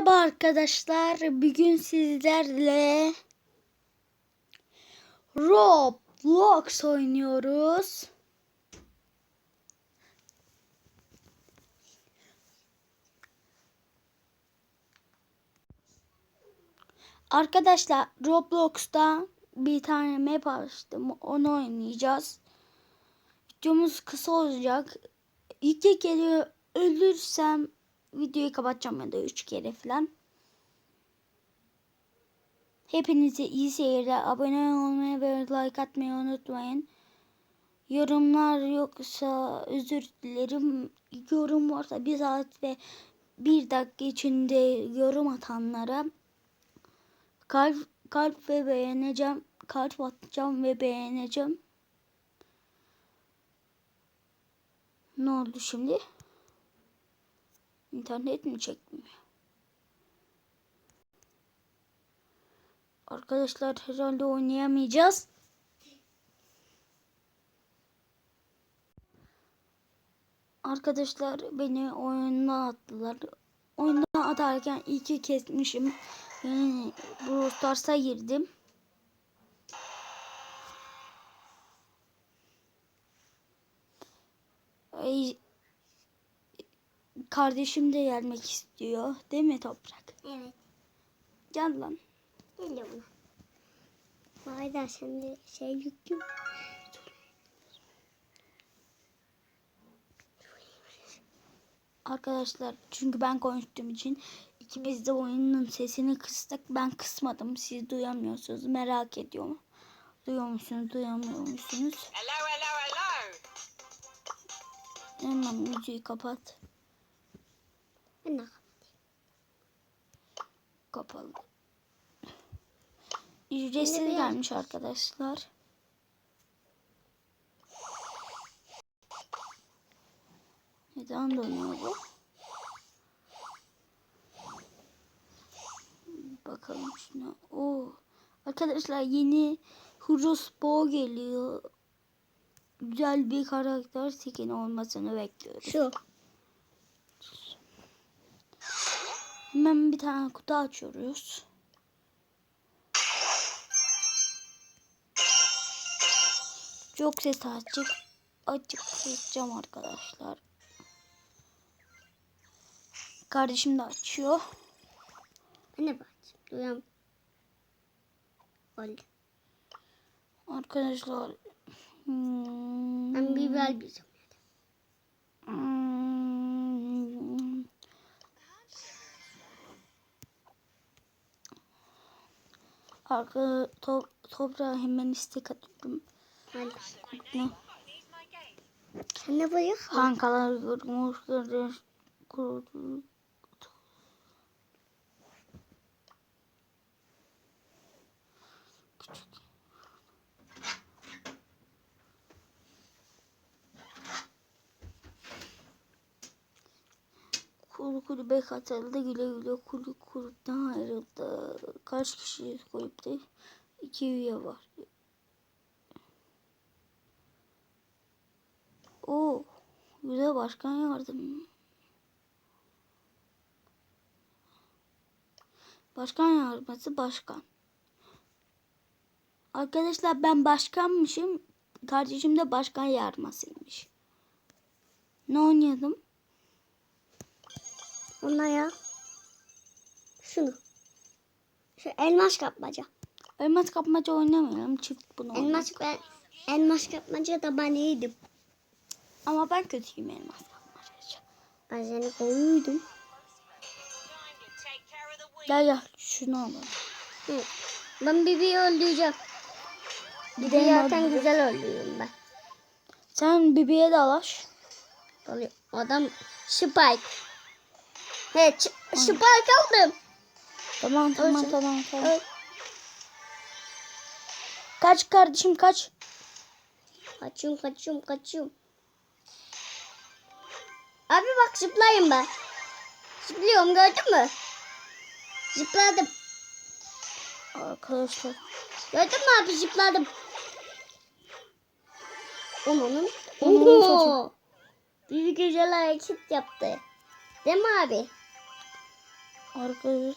Merhaba arkadaşlar. Bugün sizlerle Roblox oynuyoruz. Arkadaşlar Roblox'ta bir tane map açtım. Onu oynayacağız. Videomuz kısa olacak. İki kere ölürsem videoyu kapatacağım ya da üç kere falan. Hepinize iyi seyirler. Abone olmayı ve like atmayı unutmayın. Yorumlar yoksa özür dilerim. Yorum varsa bir saat ve bir dakika içinde yorum atanlara kalp, kalp ve beğeneceğim. Kalp atacağım ve beğeneceğim. Ne oldu şimdi? İnternet mi çekmiyor? Arkadaşlar herhalde oynayamayacağız. Arkadaşlar beni oyuna attılar. Oyuna atarken iki kesmişim. Yani Brawl Stars'a girdim. Ay, kardeşim de gelmek istiyor. Değil mi Toprak? Evet. Gel lan. Geliyor buna. Vay da şimdi şey yüklü. Arkadaşlar çünkü ben konuştuğum için ikimiz de oyunun sesini kıstık. Ben kısmadım. Siz duyamıyorsunuz. Merak ediyorum. Duyuyor musunuz? Duyamıyor musunuz? Hello, hello, hello. Hemen müziği kapat. Ben de Kapalı. Ücretsiz gelmiş arkadaşlar. Neden donuyor bu? Bakalım şuna. Oo. Arkadaşlar yeni Hurospo geliyor. Güzel bir karakter skin olmasını bekliyoruz. Şu. Hemen bir tane kutu açıyoruz. Çok ses açık. Açık seçeceğim arkadaşlar. Kardeşim de açıyor. Ben de bakayım. Duyam. Oldu. Arkadaşlar. Hmm, Ben biber bizim. hmm, Arka to, toprağa hemen istek atıyorum. Hadi. Sen ne bıyık? Kankalar kardeş kurdu. Kuru kulübe katıldı güle güle kulu kulüpten ayrıldı. Kaç kişi kulüpte? İki üye var. Oo, güzel başkan yardım. Başkan yardımcısı başkan. Arkadaşlar ben başkanmışım. Kardeşim de başkan yardımcısıymış. Ne oynayalım? Ona ya. Şunu. Şu elmas kapmaca. Elmas kapmaca oynamayalım. Çift bunu. Elmas ben elmas kapmaca da ben iyiydim. Ama ben kötüyüm elmas kapmaca. Ben seni weak. Gel gel şunu alalım. Hı. Ben Bibi'yi öldüreceğim. Bibi Gidelim zaten güzel öldürüyorum ben. Sen Bibi'ye dalaş. Adam Spike. Ç- Spike aldım. Tamam tamam Ölsün. tamam tamam. Öl. Kaç kardeşim kaç. Kaçıyorum kaçıyorum kaçıyorum. Abi bak zıplayayım ben. Zıplıyorum gördün mü? Zıpladım. Arkadaşlar. Gördün mü abi zıpladım. Onun. Onun. Bir güzel hareket yaptı. Değil mi abi? Arkadaşlar.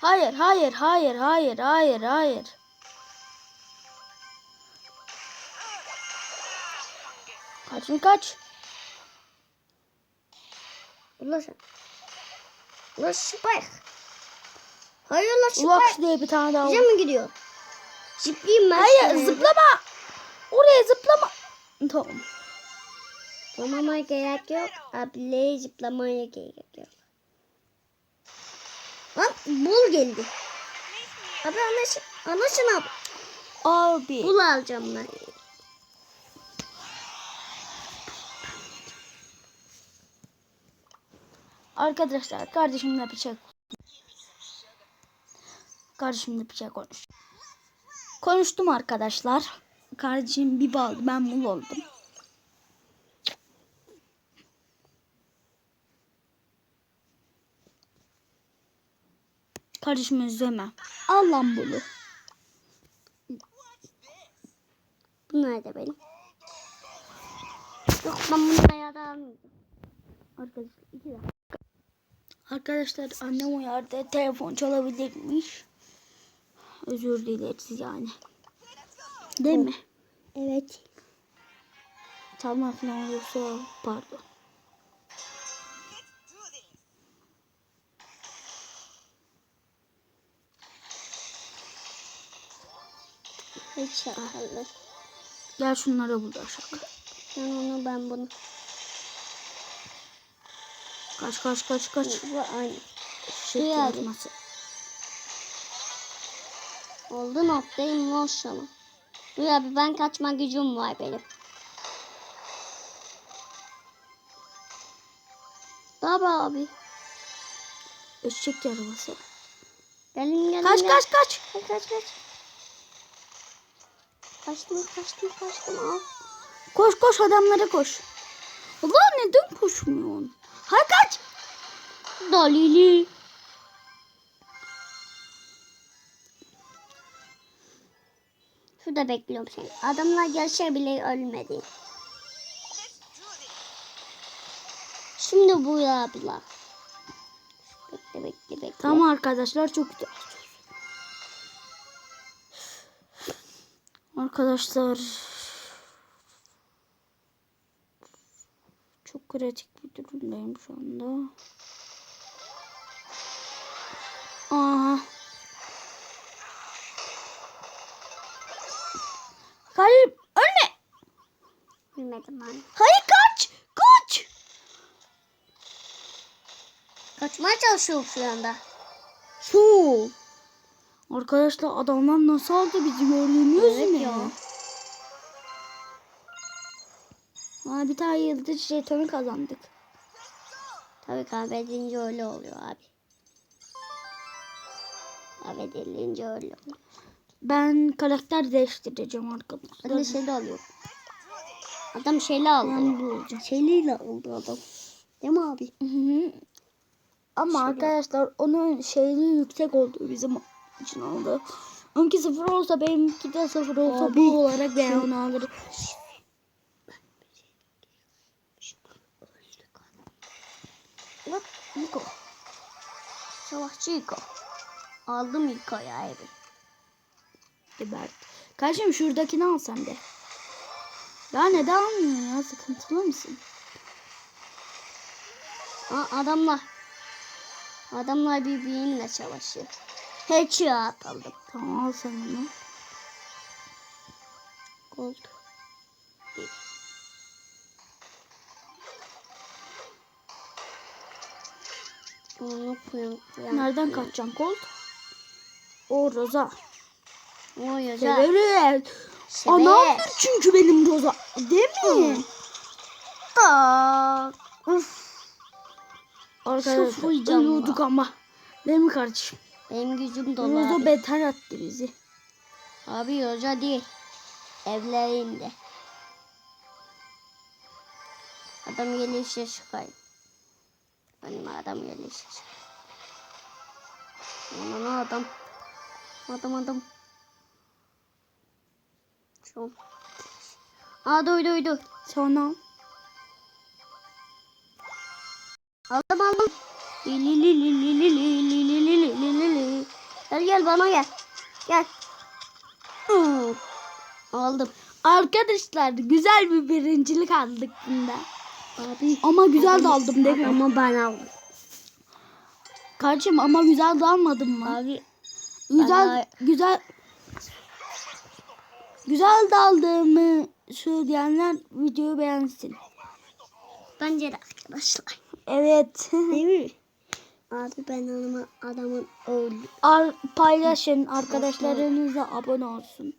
Hayır, hayır, hayır, hayır, hayır, hayır. Kaçın kaç. Ula sen. Ula Spike. Hayır ula Spike. Ulaş diye bir tane daha Bize mi gidiyor? Zıplayayım ben. Hayır, şuraya. zıplama. Oraya zıplama. Tamam. Zıplamaya gerek yok. Abiyle zıplamaya gerek yok. Lan bul geldi. Abi anlaşın. Anlaşın abi. Abi. Bul alacağım ben. Arkadaşlar kardeşimle bıçak Kardeşimle bıçak konuş. Konuştum arkadaşlar. Kardeşim bir baldı ben mul oldum. Kardeşimi üzeme. Al lan bunu. Bu nerede benim? Yok ben bunu ayağda almayacağım. Arkadaşlar iki dakika. Arkadaşlar annem uyardı. Telefon çalabilirmiş. Özür dileriz yani. Değil mi? Evet. Çalma falan olursa pardon. Hiç şakalı. Gel şunlara bulaşak. Sen onu ben bunu. Kaç kaç kaç kaç. Bu aynı. Şekil atması. Oldu noktayım maşallah. Dur abi ben kaçma gücüm var benim. Baba abi. Eşek arabası. Gelin gelin. Kaç gelin. kaç kaç. Kaç kaç kaç. Kaçtım kaçtım kaçtım al. Koş koş adamlara koş. Allah neden koşmuyorsun? Hay kaç. Dalili. Şurada bekliyorum seni. Adamlar gelse bile ölmedi. Şimdi bu ya abiler. Bekle bekle bekle. Tamam arkadaşlar çok güzel. Arkadaşlar çok kritik bir durumdayım şu anda. Aha. Hayır ölme. Bilmedim ben. Hayır kaç. Kaç. Kaçmaya çalışıyorum şu anda. Su. Arkadaşlar adamlar nasıl aldı bizi gördünüz Evet mü? ya. Aa, bir tane yıldız jetonu kazandık. Tabii kaybedince öyle oluyor abi. Kaybedilince öyle oluyor. Ben karakter değiştireceğim arkadaşlar. Ben de şeyle alıyorum. Adam şeyle aldı. Ben bu olacağım. Şeyliyle aldı adam. Değil mi abi? Hı hı. Ama arkadaşlar onun şeyi yüksek oldu bizim için oldu. Onunki sıfır olsa benimki de sıfır olsa Abi, bu olarak ben onu alırım. Bak Niko. Savaşçı Niko. Aldım Niko'yu abi. Gebert. Kardeşim şuradakini al sen de. Ya neden almıyorsun ya? Sıkıntılı mısın? Aa, adamlar. Adamlar birbiriyle savaşıyor. Headshot aldım. Tamam al sen onu. Gold. Nereden kaçacaksın Colt? O Roza. O yazar. Severim. Sever. Anamdır çünkü benim Roza. Değil mi? Tak. Uf. Arkadaşlar ölüyorduk ama. Değil mi kardeşim? Benim gücüm Roza abi. beter attı bizi. Abi yoca değil. Evlerinde. Adam gelişe çıkayım. Benim adam gelişe çıkayım. Aman adam. Adam adam. Şu. Aa duydu duydu. Sonra Aldım aldım. Gel gel bana gel. Gel. Aldım. Arkadaşlar güzel bir birincilik aldık bunda. Abi, ama güzel de aldım değil mi? Ama ben aldım. Kardeşim ama güzel de almadım mı? Abi. Güzel bana... güzel güzel de aldığımı söyleyenler videoyu beğensin. Bence de arkadaşlar. Evet. Değil mi? Abi ben adamın, adamın oğlu. Ar- paylaşın arkadaşlarınıza abone olsun.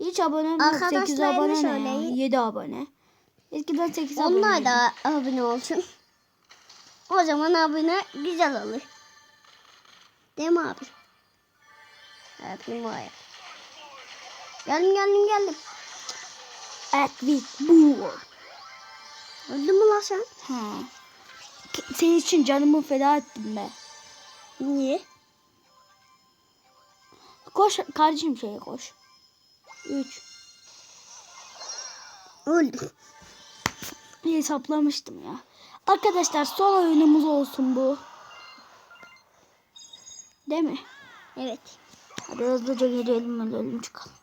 Hiç abone yok. 8 Arkadaşlarını abone ne ya? söyleyin. 7 abone. Eskiden 8 abone. Onlar da abone olsun. O zaman abone güzel olur. Değil mi abi? Yapayım oraya. Geldim geldim geldim. At with bull. Öldün mü lan sen? Ha. Senin için canımı feda ettim be. Niye? Koş kardeşim şeye koş. 3. Öldüm. Hesaplamıştım ya. Arkadaşlar son oyunumuz olsun bu. Değil mi? Evet. Hadi hızlıca girelim ölelim çıkalım.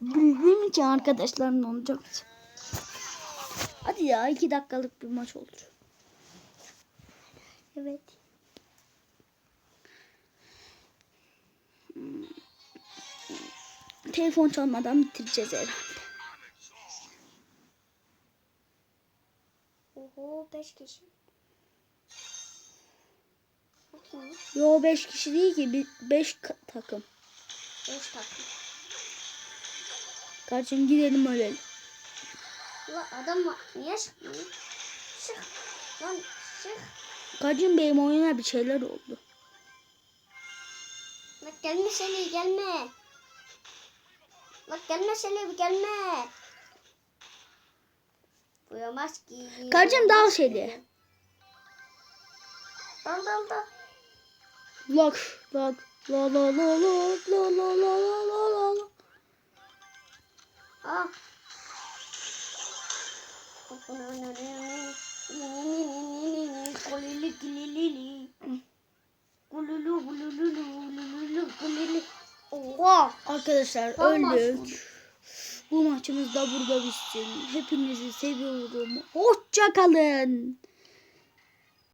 Bildiğim için arkadaşlarım olacak. Hadi ya iki dakikalık bir maç olur. Evet. Telefon çalmadan bitireceğiz herhalde. Oho 5 kişi. Yo 5 kişi değil ki 5 takım. 5 takım. Kardeşim gidelim ölelim. Ulan adam. Niye çıkmıyor? Çık. Lan çık. Kardeşim benim oyuna bir şeyler oldu. Bak gelme Seli gelme. Bak gelme Seli gelme. Uyamaz ki. Kardeşim dal şeydi. Dal dal dal. Lok lok la la la la la la la la la la la. Aa. Kulili. Kululu kululu kululu kulili. Oha. Arkadaşlar Son maç öldük. Bu maçımız da burada bitsin. Hepinizi seviyorum. Hoşça kalın.